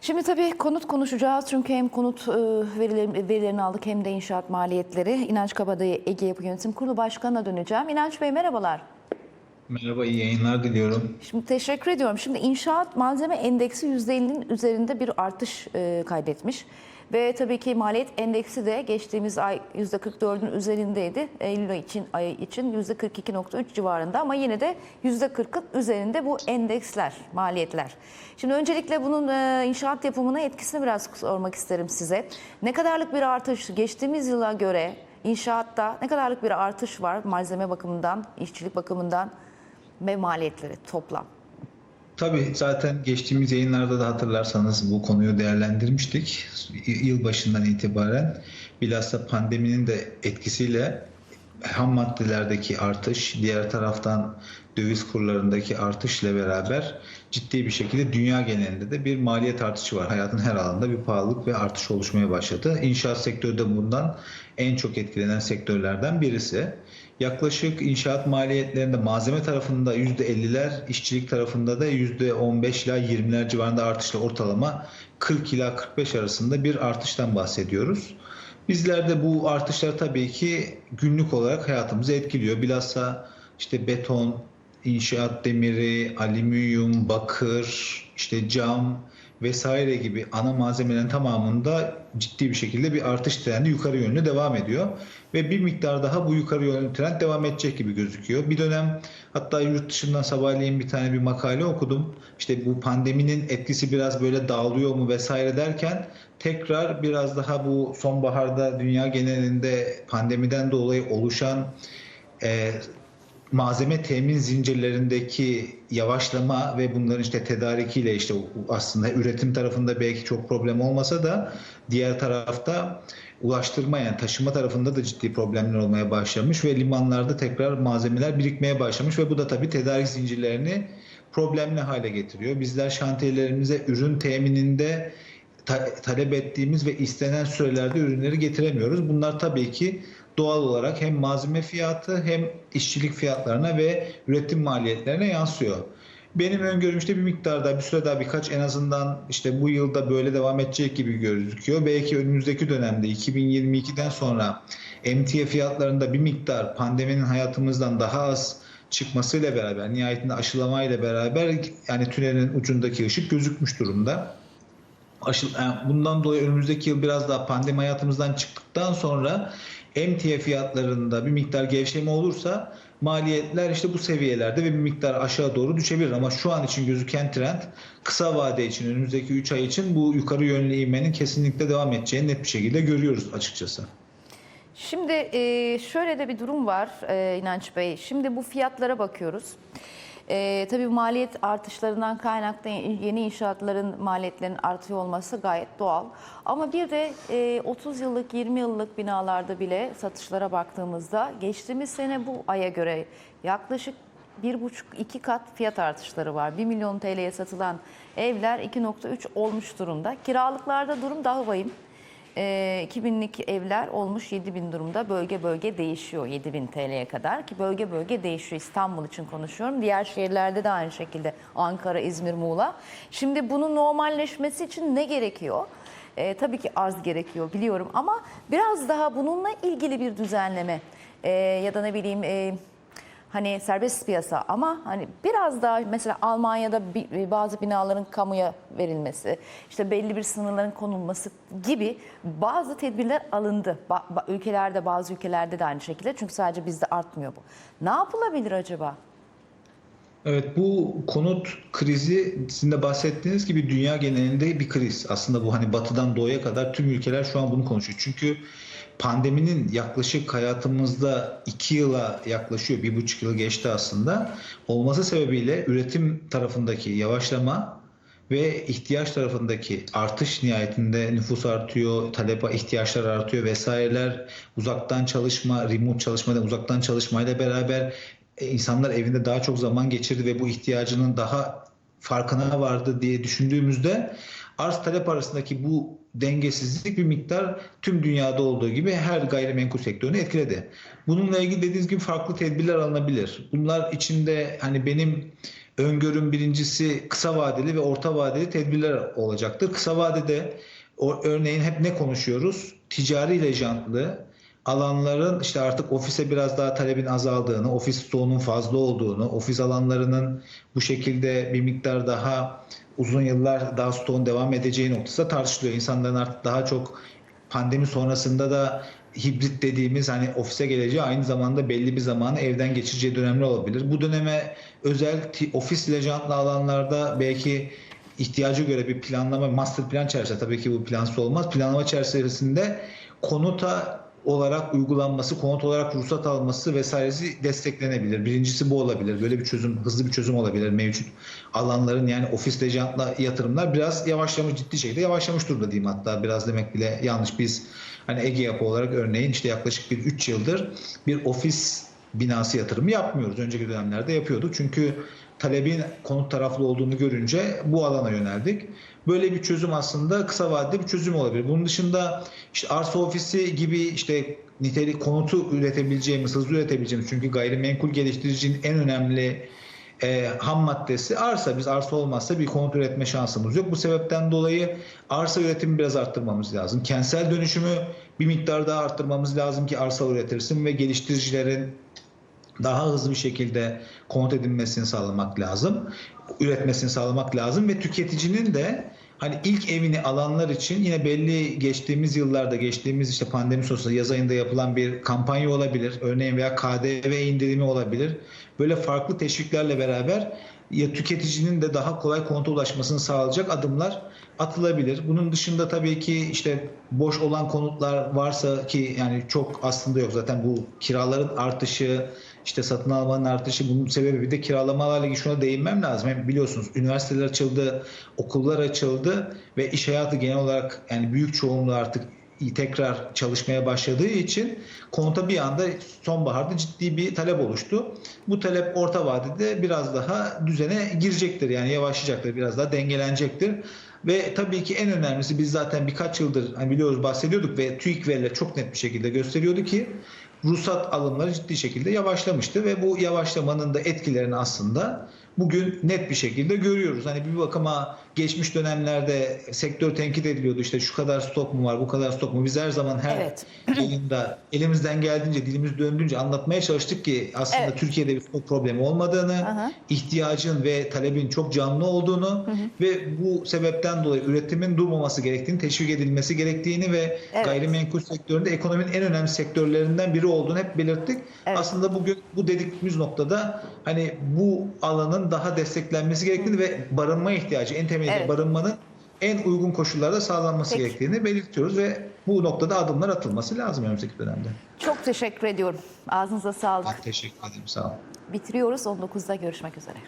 Şimdi tabii konut konuşacağız çünkü hem konut e, verilerini, verilerini aldık hem de inşaat maliyetleri. İnanç Kabadayı Ege Yapı Yönetim Kurulu Başkanı'na döneceğim. İnanç Bey merhabalar. Merhaba, iyi yayınlar diliyorum. Şimdi teşekkür ediyorum. Şimdi inşaat malzeme endeksi %50'nin üzerinde bir artış e, kaydetmiş. Ve tabii ki maliyet endeksi de geçtiğimiz ay %44'ün üzerindeydi. Eylül ayı için, ayı için %42.3 civarında ama yine de %40'ın üzerinde bu endeksler, maliyetler. Şimdi öncelikle bunun e, inşaat yapımına etkisini biraz sormak isterim size. Ne kadarlık bir artış geçtiğimiz yıla göre inşaatta ne kadarlık bir artış var malzeme bakımından, işçilik bakımından ve maliyetleri toplam? Tabii zaten geçtiğimiz yayınlarda da hatırlarsanız bu konuyu değerlendirmiştik. Y- Yılbaşından itibaren bilhassa pandeminin de etkisiyle ham maddelerdeki artış, diğer taraftan döviz kurlarındaki artışla beraber ciddi bir şekilde dünya genelinde de bir maliyet artışı var. Hayatın her alanında bir pahalılık ve artış oluşmaya başladı. İnşaat sektörü de bundan en çok etkilenen sektörlerden birisi. Yaklaşık inşaat maliyetlerinde malzeme tarafında %50'ler, işçilik tarafında da %15 ila 20'ler civarında artışla ortalama 40 ila 45 arasında bir artıştan bahsediyoruz. Bizler de bu artışlar tabii ki günlük olarak hayatımızı etkiliyor. Bilhassa işte beton, inşaat demiri, alüminyum, bakır, işte cam vesaire gibi ana malzemelerin tamamında ciddi bir şekilde bir artış trendi yukarı yönlü devam ediyor. Ve bir miktar daha bu yukarı yönlü trend devam edecek gibi gözüküyor. Bir dönem hatta yurt dışından sabahleyin bir tane bir makale okudum. İşte bu pandeminin etkisi biraz böyle dağılıyor mu vesaire derken tekrar biraz daha bu sonbaharda dünya genelinde pandemiden dolayı oluşan e, malzeme temin zincirlerindeki yavaşlama ve bunların işte tedarikiyle işte aslında üretim tarafında belki çok problem olmasa da diğer tarafta ulaştırma yani taşıma tarafında da ciddi problemler olmaya başlamış ve limanlarda tekrar malzemeler birikmeye başlamış ve bu da tabii tedarik zincirlerini problemli hale getiriyor. Bizler şantiyelerimize ürün temininde ta- talep ettiğimiz ve istenen sürelerde ürünleri getiremiyoruz. Bunlar tabii ki doğal olarak hem malzeme fiyatı hem işçilik fiyatlarına ve üretim maliyetlerine yansıyor. Benim öngörüm işte bir miktar daha bir süre daha birkaç en azından işte bu yılda böyle devam edecek gibi gözüküyor. Belki önümüzdeki dönemde 2022'den sonra emtia fiyatlarında bir miktar pandeminin hayatımızdan daha az çıkmasıyla beraber nihayetinde aşılamayla beraber yani tünelin ucundaki ışık gözükmüş durumda. Aşı, yani bundan dolayı önümüzdeki yıl biraz daha pandemi hayatımızdan çıktıktan sonra emtia fiyatlarında bir miktar gevşeme olursa maliyetler işte bu seviyelerde ve bir miktar aşağı doğru düşebilir. Ama şu an için gözüken trend kısa vade için önümüzdeki 3 ay için bu yukarı yönlü ivmenin kesinlikle devam edeceğini net bir şekilde görüyoruz açıkçası. Şimdi şöyle de bir durum var İnanç Bey. Şimdi bu fiyatlara bakıyoruz. E, tabii maliyet artışlarından kaynaklı yeni inşaatların maliyetlerinin artıyor olması gayet doğal. Ama bir de e, 30 yıllık 20 yıllık binalarda bile satışlara baktığımızda geçtiğimiz sene bu aya göre yaklaşık 1,5-2 kat fiyat artışları var. 1 milyon TL'ye satılan evler 2,3 olmuş durumda. Kiralıklarda durum daha vahim. E, 2000'lik evler olmuş 7000 durumda. Bölge bölge değişiyor 7000 TL'ye kadar ki bölge bölge değişiyor. İstanbul için konuşuyorum. Diğer şehirlerde de aynı şekilde Ankara, İzmir, Muğla. Şimdi bunun normalleşmesi için ne gerekiyor? E, tabii ki arz gerekiyor biliyorum ama biraz daha bununla ilgili bir düzenleme e, ya da ne bileyim e, hani serbest piyasa ama hani biraz daha mesela Almanya'da bi- bazı binaların kamuya verilmesi, işte belli bir sınırların konulması gibi bazı tedbirler alındı. Ba- ba- ülkelerde bazı ülkelerde de aynı şekilde çünkü sadece bizde artmıyor bu. Ne yapılabilir acaba? Evet bu konut krizi sizin de bahsettiğiniz gibi dünya genelinde bir kriz. Aslında bu hani batıdan doğuya kadar tüm ülkeler şu an bunu konuşuyor. Çünkü pandeminin yaklaşık hayatımızda iki yıla yaklaşıyor, bir buçuk yıl geçti aslında. Olması sebebiyle üretim tarafındaki yavaşlama ve ihtiyaç tarafındaki artış nihayetinde nüfus artıyor, talep ihtiyaçlar artıyor vesaireler, uzaktan çalışma, remote çalışma, uzaktan çalışmayla beraber e, insanlar evinde daha çok zaman geçirdi ve bu ihtiyacının daha farkına vardı diye düşündüğümüzde arz talep arasındaki bu dengesizlik bir miktar tüm dünyada olduğu gibi her gayrimenkul sektörünü etkiledi. Bununla ilgili dediğiniz gibi farklı tedbirler alınabilir. Bunlar içinde hani benim öngörüm birincisi kısa vadeli ve orta vadeli tedbirler olacaktır. Kısa vadede örneğin hep ne konuşuyoruz? Ticari lejantlı alanların işte artık ofise biraz daha talebin azaldığını, ofis stoğunun fazla olduğunu, ofis alanlarının bu şekilde bir miktar daha uzun yıllar daha stoğun devam edeceği noktası da tartışılıyor. İnsanların artık daha çok pandemi sonrasında da hibrit dediğimiz hani ofise geleceği aynı zamanda belli bir zamanı evden geçireceği dönemler olabilir. Bu döneme özel ofis lejantlı alanlarda belki ihtiyaca göre bir planlama, master plan çerçevesinde tabii ki bu plansız olmaz. Planlama çerçevesinde konuta olarak uygulanması, konut olarak ruhsat alması vesairesi desteklenebilir. Birincisi bu olabilir. Böyle bir çözüm, hızlı bir çözüm olabilir. Mevcut alanların yani ofis lejantla yatırımlar biraz yavaşlamış, ciddi şekilde yavaşlamış durumda diyeyim hatta. Biraz demek bile yanlış. Biz hani Ege Yapı olarak örneğin işte yaklaşık bir 3 yıldır bir ofis binası yatırımı yapmıyoruz. Önceki dönemlerde yapıyorduk. Çünkü talebin konut taraflı olduğunu görünce bu alana yöneldik. Böyle bir çözüm aslında kısa vadede bir çözüm olabilir. Bunun dışında işte arsa ofisi gibi işte nitelik konutu üretebileceğimiz, hızlı üretebileceğimiz çünkü gayrimenkul geliştiricinin en önemli e, ham maddesi arsa. Biz arsa olmazsa bir konut üretme şansımız yok. Bu sebepten dolayı arsa üretimi biraz arttırmamız lazım. Kentsel dönüşümü bir miktar daha arttırmamız lazım ki arsa üretirsin ve geliştiricilerin daha hızlı bir şekilde konut edinmesini sağlamak lazım. Üretmesini sağlamak lazım ve tüketicinin de hani ilk evini alanlar için yine belli geçtiğimiz yıllarda geçtiğimiz işte pandemi sonrasında yaz ayında yapılan bir kampanya olabilir. Örneğin veya KDV indirimi olabilir. Böyle farklı teşviklerle beraber ya tüketicinin de daha kolay konuta ulaşmasını sağlayacak adımlar atılabilir. Bunun dışında tabii ki işte boş olan konutlar varsa ki yani çok aslında yok zaten bu kiraların artışı işte satın almanın artışı bunun sebebi bir de kiralamalarla ilgili şuna değinmem lazım. Hem biliyorsunuz üniversiteler açıldı, okullar açıldı ve iş hayatı genel olarak yani büyük çoğunluğu artık tekrar çalışmaya başladığı için konuta bir anda sonbaharda ciddi bir talep oluştu. Bu talep orta vadede biraz daha düzene girecektir. Yani yavaşlayacaktır, biraz daha dengelenecektir. Ve tabii ki en önemlisi biz zaten birkaç yıldır hani biliyoruz bahsediyorduk ve TÜİK verileri çok net bir şekilde gösteriyordu ki ruhsat alımları ciddi şekilde yavaşlamıştı ve bu yavaşlamanın da etkilerini aslında bugün net bir şekilde görüyoruz. Hani bir bakıma geçmiş dönemlerde sektör tenkit ediliyordu işte şu kadar stok mu var bu kadar stok mu biz her zaman her Evet. yayında elimizden geldiğince dilimiz döndüğünce anlatmaya çalıştık ki aslında Evet. Türkiye'de bir stok problemi olmadığını, Aha. ihtiyacın ve talebin çok canlı olduğunu ve bu sebepten dolayı üretimin durmaması gerektiğini, teşvik edilmesi gerektiğini ve Evet. gayrimenkul sektöründe ekonominin en önemli sektörlerinden biri olduğunu hep belirttik. Evet. Aslında bugün bu dediğimiz noktada hani bu alanın daha desteklenmesi gerektiğini ve barınma ihtiyacı en temelde Evet. barınmanın en uygun koşullarda sağlanması Peki. gerektiğini belirtiyoruz ve bu noktada adımlar atılması lazım önümüzdeki dönemde. Çok teşekkür ediyorum. Ağzınıza sağlık. Ben teşekkür ederim. Sağ olun. Bitiriyoruz. 19'da görüşmek üzere.